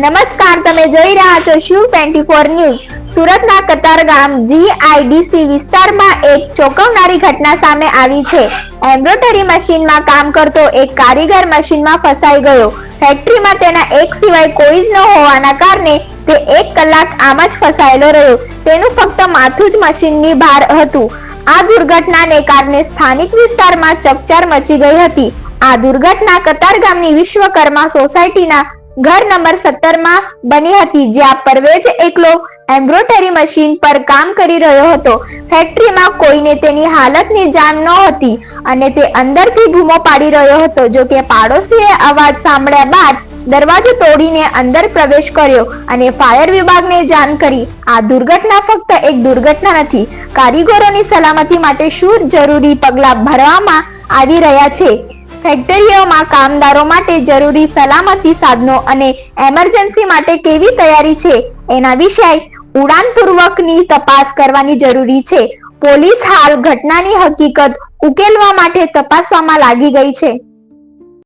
નમસ્કાર, તમે જોઈ રહ્યા છો શિવ ટ્વેન્ટી ફોર ન્યૂઝ? સુરતના કતારગામ જીઆઈડીસી વિસ્તારમાં એક ચોંકાવનારી ઘટના સામે આવી છે. એમ્બ્રોઇડરી મશીનમાં કામ કરતો એક કારીગર મશીનમાં ફસાઈ ગયો. ફેક્ટરીમાં તેના એક સિવાય કોઈ જ ન હોવાના કારણે તે એક કલાક આમ જ ફસાયેલો રહ્યો. તેનું ફક્ત માથું જ મશીનની બહાર હતું. આ દુર્ઘટનાને કારણે સ્થાનિક વિસ્તારમાં ચકચાર મચી ગઈ હતી. આ દુર્ઘટના કતારગામની વિશ્વકર્મા સોસાયટીના ઘર નંબર સત્તરમાં બની હતી, જ્યાં પરવેજ એકલો એમ્બ્રોઇડરી મશીન પર કામ કરી રહ્યો હતો. ફેક્ટરીમાં કોઈને તેની હાલતની જાણ નહોતી અને તે અંદરથી બૂમો પાડી રહ્યો હતો. જો કે પાડોશીએ અવાજ સાંભળ્યા બાદ દરવાજો તોડીને અંદર પ્રવેશ કર્યો અને ફાયર વિભાગને જાણ કરી, આ દુર્ઘટના ફક્ત એક દુર્ઘટના નથી, કારીગરોની સલામતી માટે શું જરૂરી પગલાં ભરવામાં આવી રહ્યા છે? ફેક્ટરીઓમાં કામદારો માટે જરૂરી સલામતી સાધનો અને એમરજન્સી માટે કેવી તૈયારી છે? એના વિષય ઉડાનપૂર્વકની તપાસ કરવાની જરૂરી છે. પોલીસ હાલ ઘટનાની હકીકત ઉકેલવા માટે તપાસવામાં લાગી ગઈ છે.